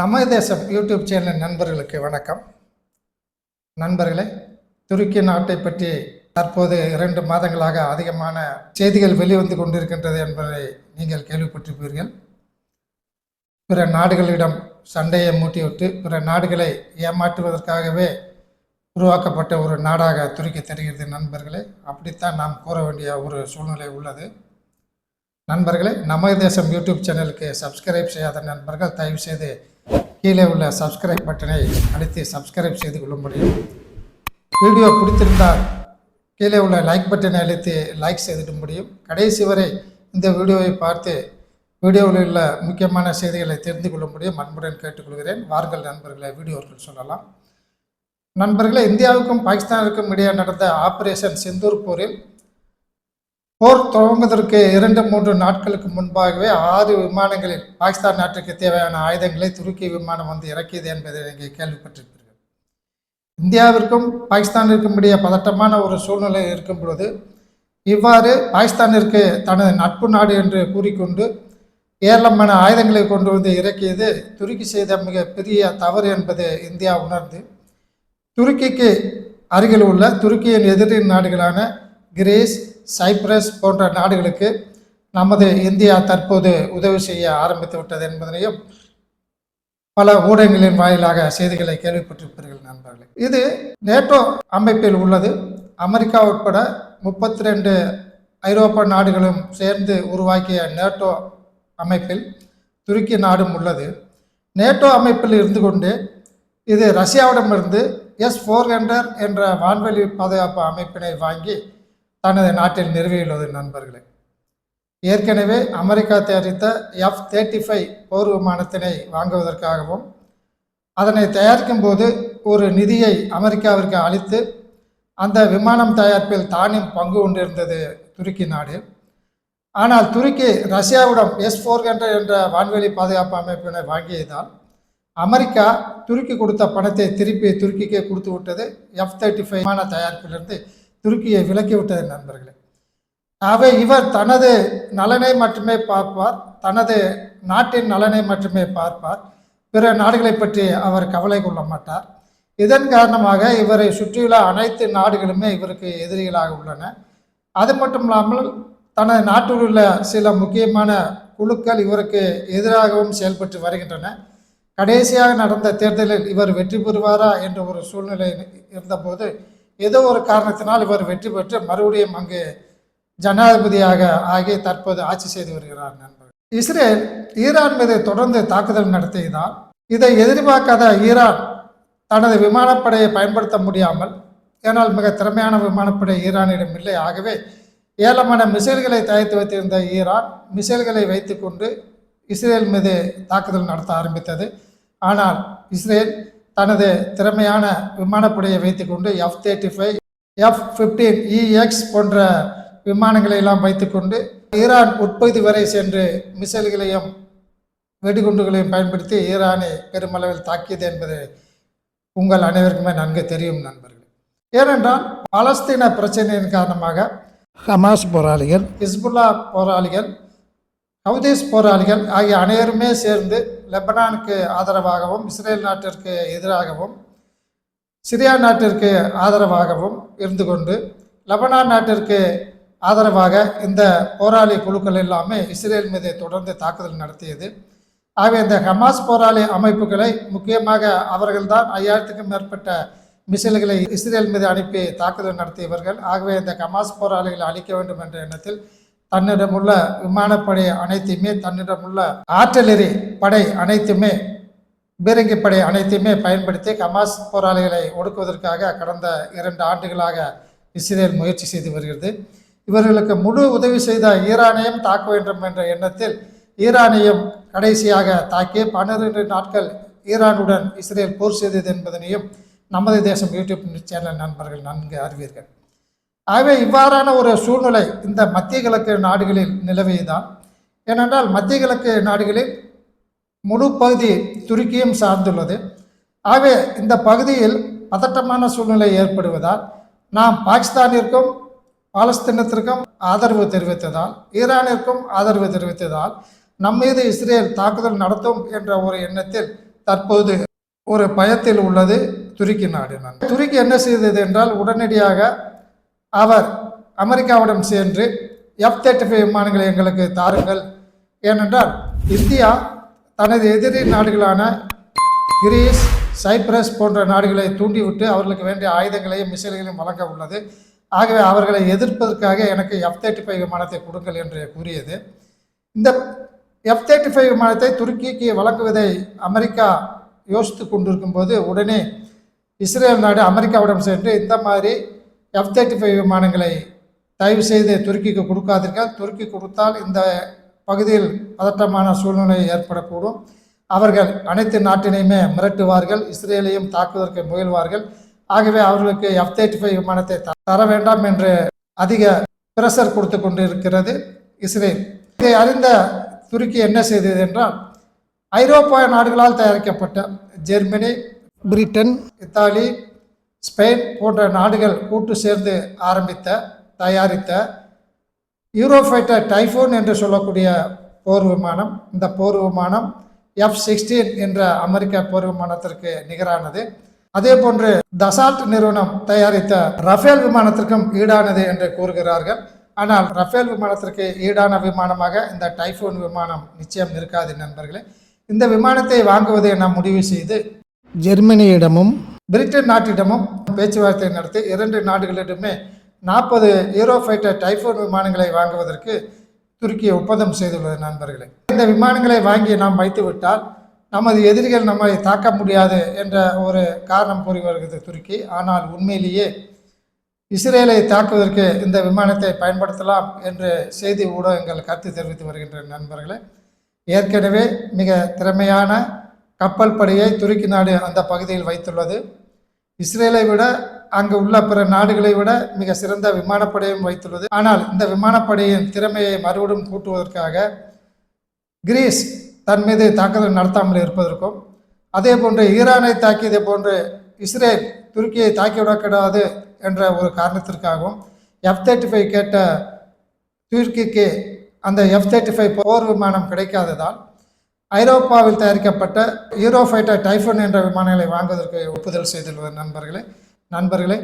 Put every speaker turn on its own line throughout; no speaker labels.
நம்ம தேசம் YouTube channel நண்பர்களுக்கு வணக்கம். நண்பர்களே துருக்கி நாட்டை பற்றி தற்போது இரண்டு மாதங்களாக அதிகமான செய்திகள் வெளிவந்து கொண்டிருக்கின்றது என்பதை நீங்கள் கேள்விப்பட்டிருப்பீர்கள். பிற நாடுகளிடம் சண்டையை மூட்டிவிட்டு பிற நாடுகளை ஏமாற்றுவதற்காகவே உருவாக்கப்பட்ட ஒரு நாடாக துருக்கி தெரிகிறது நண்பர்களே. அப்படித்தான் நாம் கூற வேண்டிய ஒரு சூழ்நிலை உள்ளது. நண்பர்களே நமது தேசம் யூடியூப் சேனலுக்கு சப்ஸ்கிரைப் செய்யாத நண்பர்கள் தயவு செய்து கீழே உள்ள சப்ஸ்கிரைப் பட்டனை அழுத்தி சப்ஸ்கிரைப் செய்து கொள்ள முடியும் வீடியோ பிடித்திருந்தால் கீழே உள்ள லைக் பட்டனை அழுத்தி லைக் செய்துட முடியும் கடைசி வரை இந்த வீடியோவை பார்த்து வீடியோவில் உள்ள முக்கியமான செய்திகளை தெரிந்து கொள்ள முடியும் அன்புடன் கேட்டுக்கொள்கிறேன். வார்கள் நண்பர்களை வீடியோக்கள் சொல்லலாம். நண்பர்களே இந்தியாவுக்கும் பாகிஸ்தானுக்கும் இடையே நடந்த ஆபரேஷன் செந்தூர் போரில் போர் துவங்குவதற்கு இரண்டு மூன்று நாட்களுக்கு முன்பாகவே ஆறு விமானங்களில் பாகிஸ்தான் நாட்டிற்கு தேவையான ஆயுதங்களை துருக்கி விமானம் வந்து இறக்கியது என்பதை நீங்கள் கேள்விப்பட்டிருப்பீர்கள். இந்தியாவிற்கும் பாகிஸ்தானிற்கும் இடையே பதட்டமான ஒரு சூழ்நிலை இருக்கும் பொழுது இவ்வாறு பாகிஸ்தானிற்கு தனது நட்பு நாடு என்று கூறிக்கொண்டு ஏராளமான ஆயுதங்களை கொண்டு வந்து இறக்கியது துருக்கி செய்த மிக பெரிய தவறு என்பது இந்தியா உணர்ந்து துருக்கிக்கு அருகில் உள்ள துருக்கியின் எதிரின் நாடுகளான கிரீஸ் சைப்ரஸ் போன்ற நாடுகளுக்கு நமது இந்தியா தற்போது உதவி செய்ய ஆரம்பித்து விட்டது என்பதனையும் பல ஊடகங்களின் வாயிலாக செய்திகளை கேள்விப்பட்டிருப்பீர்கள் நண்பர்களே. இது நேட்டோ அமைப்பில் உள்ளது. அமெரிக்கா உட்பட முப்பத்தி ரெண்டு ஐரோப்பா நாடுகளும் சேர்ந்து உருவாக்கிய நேட்டோ அமைப்பில் துருக்கி நாடும் உள்ளது. நேட்டோ அமைப்பில் இருந்து கொண்டு இது ரஷ்யாவிடமிருந்து எஸ் ஃபோர் ஹண்ட்ரட் என்ற வான்வெளி பாதுகாப்பு அமைப்பினை வாங்கி தனது நாட்டில் நிறுவியுள்ளது நண்பர்களே. ஏற்கனவே அமெரிக்கா தயாரித்த எஃப் தேர்ட்டி ஃபைவ் போர் விமானத்தினை வாங்குவதற்காகவும் அதனை தயாரிக்கும் போது ஒரு நிதியை அமெரிக்காவிற்கு அளித்து அந்த விமானம் தயாரிப்பில் தானும் பங்கு கொண்டிருந்தது துருக்கி நாடு. ஆனால் துருக்கி ரஷ்யாவிடம் எஸ் ஃபோர் ஹண்ட்ரட் என்ற வான்வெளி பாதுகாப்பு அமைப்பினை வாங்கியதால் அமெரிக்கா துருக்கி கொடுத்த பணத்தை திருப்பி துருக்கிக்கே கொடுத்து விட்டது எஃப் தேர்ட்டி ஃபைவ் விமான தயாரிப்பிலிருந்து. துருக்கியை விலக்கிவிட்டது நண்பர்களே. ஆகவே இவர் தனது நலனை மட்டுமே பார்ப்பார் தனது நாட்டின் நலனை மட்டுமே பார்ப்பார். பிற நாடுகளை பற்றி அவர் கவலை கொள்ள மாட்டார். இதன் காரணமாக இவரை சுற்றியுள்ள அனைத்து நாடுகளுமே இவருக்கு எதிரிகளாக உள்ளன. அது மட்டும் இல்லாமல் தனது நாட்டில் உள்ள சில முக்கியமான குழுக்கள் இவருக்கு எதிராகவும் செயல்பட்டு வருகின்றன. கடைசியாக நடந்த தேர்தலில் இவர் வெற்றி பெறுவாரா என்ற ஒரு சூழ்நிலை இருந்தபோது ஏதோ ஒரு காரணத்தினால் இவர் வெற்றி பெற்று மறுபடியும் அங்கு ஜனாதிபதியாக ஆகி தற்போது ஆட்சி செய்து வருகிறார் நண்பர் இஸ்ரேல் ஈரான் மீது தொடர்ந்து தாக்குதல் நடத்தியதால் இதை எதிர்பார்க்காத ஈரான் தனது விமானப்படையை பயன்படுத்த முடியாமல் ஏனால் மிக திறமையான விமானப்படை ஈரானிடம் இல்லை. ஆகவே ஏலமான மிசைல்களை தயாரித்து வைத்திருந்த ஈரான் மிசைல்களை வைத்துக்கொண்டு இஸ்ரேல் மீது தாக்குதல் நடத்த ஆரம்பித்தது. ஆனால் இஸ்ரேல் தனது திறமையான விமானப்படையை வைத்துக்கொண்டு F thirty five F fifteen EX போன்ற விமானங்களை எல்லாம் வைத்துக்கொண்டு ஈரான் உட்பகுதி வரை சென்று மிசைல்களையும் வெடிகுண்டுகளையும் பயன்படுத்தி ஈரானை பெருமளவில் தாக்கியது என்பது உங்கள் அனைவருக்குமே நன்கு தெரியும் நண்பர்கள். ஏனென்றால் பாலஸ்தீன பிரச்சனையின் காரணமாக ஹமாஸ் போராளிகள் ஹிஸ்புல்லா போராளிகள் ஹவுதீஸ் போராளிகள் ஆகிய அனைவருமே சேர்ந்து லெபனானுக்கு ஆதரவாகவும் இஸ்ரேல் நாட்டிற்கு எதிராகவும் சிரியா நாட்டிற்கு ஆதரவாகவும் இருந்து கொண்டு லெபனான் நாட்டிற்கு ஆதரவாக இந்த போராளி குழுக்கள் எல்லாமே இஸ்ரேல் மீது தொடர்ந்து தாக்குதல் நடத்தியது. ஆகவே இந்த ஹமாஸ் போராளி அமைப்புகளை முக்கியமாக அவர்கள்தான் ஐயாயிரத்துக்கும் மேற்பட்ட மிசைல்களை இஸ்ரேல் மீது அனுப்பி தாக்குதல் நடத்தியவர்கள். ஆகவே இந்த ஹமாஸ் போராளிகளை அழிக்க வேண்டும் என்ற எண்ணத்தில் தன்னிடமுள்ள விமானப்படை அனைத்தையுமே தன்னிடமுள்ள ஆற்றலெறி படை அனைத்துமே பீரங்கி படை அனைத்தையுமே பயன்படுத்தி ஹமாஸ் போராளிகளை ஒடுக்குவதற்காக கடந்த இரண்டு ஆண்டுகளாக இஸ்ரேல் முயற்சி செய்து வருகிறது. இவர்களுக்கு முழு உதவி செய்த ஈரானையும் தாக்க வேண்டும் என்ற எண்ணத்தில் ஈரானையும் கடைசியாக தாக்கி பன்னிரண்டு நாட்கள் ஈரானுடன் இஸ்ரேல் போர் செய்தது என்பதனையும் நமது தேசம் யூடியூப் சேனல் நண்பர்கள் நன்கு அறிவீர்கள். ஆகவே இவ்வாறான ஒரு சூழ்நிலை இந்த மத்திய கிழக்கு நாடுகளில் நிலவியதான் ஏனென்றால் மத்திய கிழக்கு நாடுகளில் முழு பகுதி துருக்கியும் சார்ந்துள்ளது. ஆகவே இந்த பகுதியில் பதட்டமான சூழ்நிலை ஏற்படுவதால் நாம் பாகிஸ்தானிற்கும் பாலஸ்தீனத்திற்கும் ஆதரவு தெரிவித்ததால் ஈரானிற்கும் ஆதரவு தெரிவித்ததால் நம் மீது இஸ்ரேல் தாக்குதல் நடத்தும் என்ற ஒரு எண்ணத்தில் தற்போது ஒரு பயத்தில் உள்ளது துருக்கி நாடு. துருக்கி என்ன செய்தது என்றால் உடனடியாக அவர் அமெரிக்காவிடம் சென்று எஃப் தேர்ட்டி ஃபைவ் விமானங்களை எங்களுக்கு தாருங்கள். ஏனென்றால் இந்தியா தனது எதிரி நாடுகளான கிரீஸ் சைப்ரஸ் போன்ற நாடுகளை தூண்டிவிட்டு அவர்களுக்கு வேண்டிய ஆயுதங்களையும் மிசைல்களையும் வழங்க உள்ளது. ஆகவே அவர்களை எதிர்ப்பதற்காக எனக்கு எஃப் தேர்ட்டி ஃபைவ் விமானத்தை கொடுங்கள் என்று கூறியது. இந்த எஃப் தேர்ட்டி ஃபைவ் விமானத்தை துருக்கிக்கு வழங்குவதை அமெரிக்கா யோசித்து கொண்டிருக்கும் போது உடனே இஸ்ரேல் நாடு அமெரிக்காவிடம் சென்று இந்த மாதிரி எஃப் தேர்ட்டி ஃபைவ் விமானங்களை தயவு செய்து துருக்கிக்கு கொடுக்காதீர்கள். துருக்கி கொடுத்தால் இந்த பகுதியில் பதற்றமான சூழ்நிலை ஏற்படக்கூடும். அவர்கள் அனைத்து நாட்டினையுமே மிரட்டுவார்கள். இஸ்ரேலையும் தாக்குவதற்கு முயல்வார்கள். ஆகவே அவர்களுக்கு எஃப் தேர்ட்டி ஃபைவ் விமானத்தை தர வேண்டாம் என்று அதிக பிரஷர் கொடுத்து கொண்டிருக்கிறது இஸ்ரேல். இதை அறிந்த துருக்கி என்ன செய்தது என்றால் ஐரோப்பா நாடுகளால் தயாரிக்கப்பட்ட ஜெர்மனி பிரிட்டன் இத்தாலி ஸ்பெயின் போன்ற நாடுகள் கூட்டு சேர்ந்து ஆரம்பித்த தயாரித்த யூரோஃபைட்டர் டைஃபோன் என்று சொல்லக்கூடிய போர் விமானம். இந்த போர் விமானம் எஃப் சிக்ஸ்டீன் என்ற அமெரிக்க போர் விமானத்திற்கு நிகரானது. அதே போன்று தசால்ட் நிறுவனம் தயாரித்த ரஃபேல் விமானத்திற்கும் ஈடானது என்று கூறுகிறார்கள். ஆனால் ரஃபேல் விமானத்திற்கு ஈடான விமானமாக இந்த டைஃபோன் விமானம் நிச்சயம் இருக்காது நண்பர்களே. இந்த விமானத்தை வாங்குவதை நாம் முடிவு செய்து ஜெர்மனியிடமும் பிரிட்டன் நாட்டிடமும் பேச்சுவார்த்தை நடத்தி இரண்டு நாடுகளிடமே நாற்பது யூரோஃபைட்டர் டைஃபோன் விமானங்களை வாங்குவதற்கு துருக்கி ஒப்பந்தம் செய்துள்ளது நண்பர்களே. இந்த விமானங்களை வாங்கி நாம் வைத்துவிட்டால் நமது எதிரிகள் நம்மை தாக்க முடியாது என்ற ஒரு காரணம் கூறி வருகிறது துருக்கி. ஆனால் உண்மையிலேயே இஸ்ரேலை தாக்குவதற்கு இந்த விமானத்தை பயன்படுத்தலாம் என்று செய்தி ஊடகங்கள் கருத்து தெரிவித்து வருகின்ற நண்பர்களே. ஏற்கனவே மிக திறமையான கப்பல் படையை துருக்கி நாடு அந்த பகுதியில் வைத்துள்ளது. இஸ்ரேலை விட அங்கு உள்ள பிற நாடுகளை விட மிக சிறந்த விமானப்படையும் வைத்துள்ளது. ஆனால் இந்த விமானப்படையின் திறமையை மறுபடியும் கூட்டுவதற்காக கிரீஸ் தன் மீது தாக்குதல் நடத்தாமல் இருப்பதற்கும் அதே போன்று ஈரானை தாக்கியதை போன்று இஸ்ரேல் துருக்கியை தாக்கிவிடக்கூடாது என்ற ஒரு காரணத்திற்காகவும் எஃப் தேர்ட்டி ஃபைவ் கேட்ட துருக்கிக்கு அந்த எஃப் தேர்ட்டி ஃபைவ் போர் விமானம் கிடைக்காததால் ஐரோப்பாவில் தயாரிக்கப்பட்ட யூரோஃபைட்டர் டைஃபன் என்ற விமானங்களை வாங்குவதற்கு ஒப்புதல் செய்துள்ளது நண்பர்களே நண்பர்களே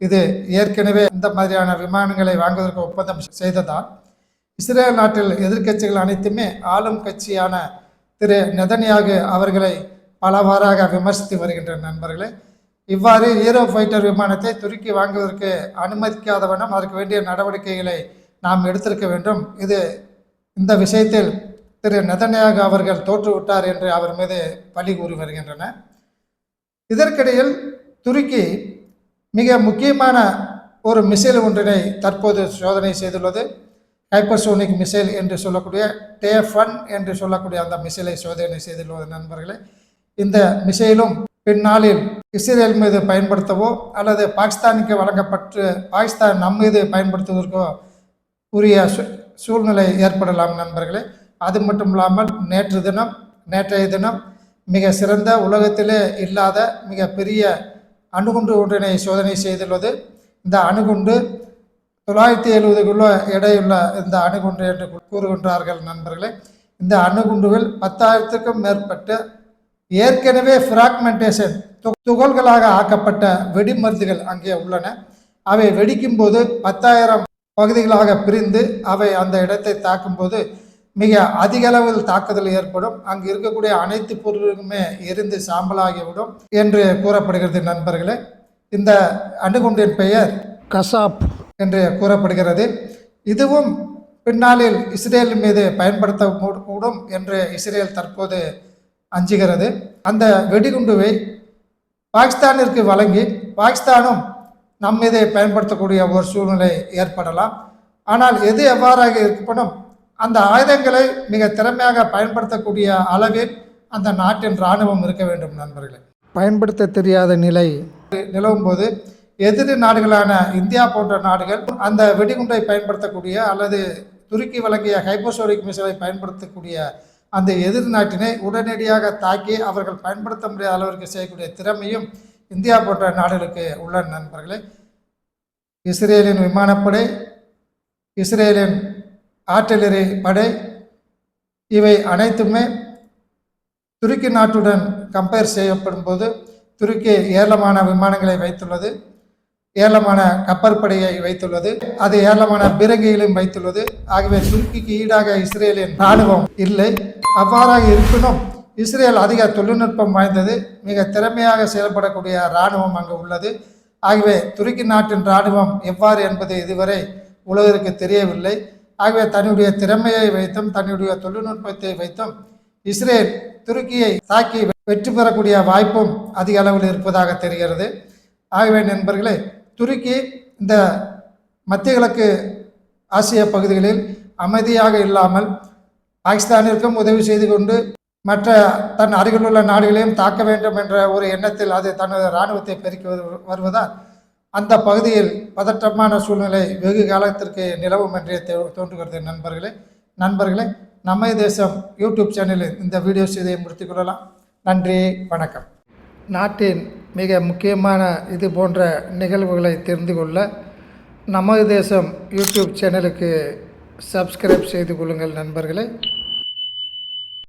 இது ஏற்கனவே இந்த மாதிரியான விமானங்களை வாங்குவதற்கு ஒப்பந்தம் செய்ததால் இஸ்ரேல் நாட்டில் எதிர்க்கட்சிகள் அனைத்துமே ஆளும் கட்சியான திரு நெதன்யாகு அவர்களை பலவாறாக விமர்சித்து வருகின்ற நண்பர்களே இவ்வாறு ஹீரோ ஃபைட்டர் விமானத்தை துருக்கி வாங்குவதற்கு அனுமதிக்காதவனம் அதற்கு வேண்டிய நடவடிக்கைகளை நாம் எடுத்திருக்க வேண்டும். இது இந்த விஷயத்தில் திரு நெதன்யாகு அவர்கள் தோற்றுவிட்டார் என்று அவர் மீது பழி கூறி வருகின்றன. இதற்கிடையில் துருக்கி மிக முக்கியமான ஒரு மிசைல் ஒன்றினை தற்போது சோதனை செய்துள்ளது. ஹைப்பர்சோனிக் மிசைல் என்று சொல்லக்கூடிய டேஃபன் என்று சொல்லக்கூடிய அந்த மிசைலை சோதனை செய்துள்ளது நண்பர்களே. இந்த மிசைலும் பின்னாளில் இஸ்ரேல் மீது பயன்படுத்தவோ அல்லது பாகிஸ்தானுக்கு வழங்கப்பட்டு பாகிஸ்தான் நம் மீது பயன்படுத்துவதற்கோ உரிய சூழ்நிலை ஏற்படலாம் நண்பர்களே. அது மட்டும் இல்லாமல் நேற்று தினம் நேற்றைய தினம் மிக சிறந்த உலகத்திலே இல்லாத மிக பெரிய அணுகுண்டு ஒன்றினை சோதனை செய்துள்ளது. இந்த அணுகுண்டு தொள்ளாயிரத்தி எழுபது கிலோ எடையுள்ள இந்த அணுகுண்டு என்று கூறுகின்றார்கள் நண்பர்களே. இந்த அணுகுண்டுகள் பத்தாயிரத்துக்கும் மேற்பட்ட ஏற்கனவே ஃப்ராக்மெண்டேஷன் துகள்களாக ஆக்கப்பட்ட வெடிமருந்துகள் அங்கே உள்ளன. அவை வெடிக்கும்போது பத்தாயிரம் பகுதிகளாக பிரிந்து அவை அந்த இடத்தை தாக்கும்போது மிக அதிக அளவில் தாக்குதல் ஏற்படும். அங்கு இருக்கக்கூடிய அனைத்து பொருளுமே எரிந்து சாம்பலாகிவிடும் என்று கூறப்படுகிறது நண்பர்களே. இந்த அணுகுண்டின் பெயர் கசாப் என்று கூறப்படுகிறது. இதுவும் பின்னாளில் இஸ்ரேல் மீது பயன்படுத்த கூடும் என்று இஸ்ரேல் தற்போது அஞ்சுகிறது. அந்த வெடிகுண்டுவை பாகிஸ்தானிற்கு வழங்கி பாகிஸ்தானும் நம் மீது பயன்படுத்தக்கூடிய ஒரு சூழ்நிலை ஏற்படலாம். ஆனால் எது எவ்வாறாக இருக்கப்படும் அந்த ஆயுதங்களை மிக திறமையாக பயன்படுத்தக்கூடிய அளவில் அந்த நாட்டின் இராணுவம் இருக்க வேண்டும் நண்பர்களே. பயன்படுத்த தெரியாத நிலை. நிலவும் போது எதிரி நாடுகளான இந்தியா போன்ற நாடுகள் அந்த வெடிகுண்டை பயன்படுத்தக்கூடிய அல்லது துருக்கி வழங்கிய ஹைப்போசோனிக் மிசைலை பயன்படுத்தக்கூடிய அந்த எதிர் நாட்டினை உடனடியாக தாக்கி அவர்கள் பயன்படுத்த முடியாத அளவிற்கு செய்யக்கூடிய திறமையும் இந்தியா போன்ற நாடுகளுக்கு உள்ள நண்பர்களே. இஸ்ரேலின் விமானப்படை இஸ்ரேலின் ஆர்டிலரி படை. இவை அனைத்துமே துருக்கி நாட்டுடன் கம்பேர் செய்யப்படும் போது துருக்கி ஏராளமான விமானங்களை வைத்துள்ளது. ஏராளமான கப்பற்படையை வைத்துள்ளது. அது ஏராளமான பீரங்கிகளையும் வைத்துள்ளது. ஆகவே துருக்கிக்கு ஈடாக இஸ்ரேலின் இராணுவம் இல்லை. அவ்வாறாக இருப்பினும் இஸ்ரேல் அதிக தொழில்நுட்பம் வாய்ந்தது. மிக திறமையாக செயல்படக்கூடிய இராணுவம் அங்கு உள்ளது. ஆகவே துருக்கி நாட்டின் இராணுவம் எவ்வாறு என்பது இதுவரை உலகிற்கு தெரியவில்லை. ஆகவே தன்னுடைய திறமையை வைத்தும் தன்னுடைய தொழில்நுட்பத்தை வைத்தும் இஸ்ரேல் துருக்கியை தாக்கி வெற்றி பெறக்கூடிய வாய்ப்பும் அதிக அளவில் இருப்பதாக தெரிகிறது. ஆகவே நண்பர்களே துருக்கி இந்த மத்திய கிழக்கு ஆசிய பகுதிகளில் அமைதியாக இல்லாமல் பாகிஸ்தானிற்கும் உதவி செய்து கொண்டு மற்ற தன் அருகிலுள்ள நாடுகளையும் தாக்க வேண்டும் என்ற ஒரு எண்ணத்தில் அது தனது இராணுவத்தை பெருக்கி வருவதால் அந்த பகுதியில் பதற்றமான சூழ்நிலை வெகு காலத்திற்கு நிலவும் என்றே தோன்றுகிறது நண்பர்களே. நண்பர்களே நம்ம தேசம் யூடியூப் சேனலில் இந்த வீடியோஸ் இதை முடித்துக் கொள்ளலாம். நன்றி வணக்கம். நாட்டின் மிக முக்கியமான இது போன்ற நிகழ்வுகளை தெரிந்து கொள்ள நமது தேசம் யூடியூப் சேனலுக்கு சப்ஸ்கிரைப் செய்து கொள்ளுங்கள் நண்பர்களே.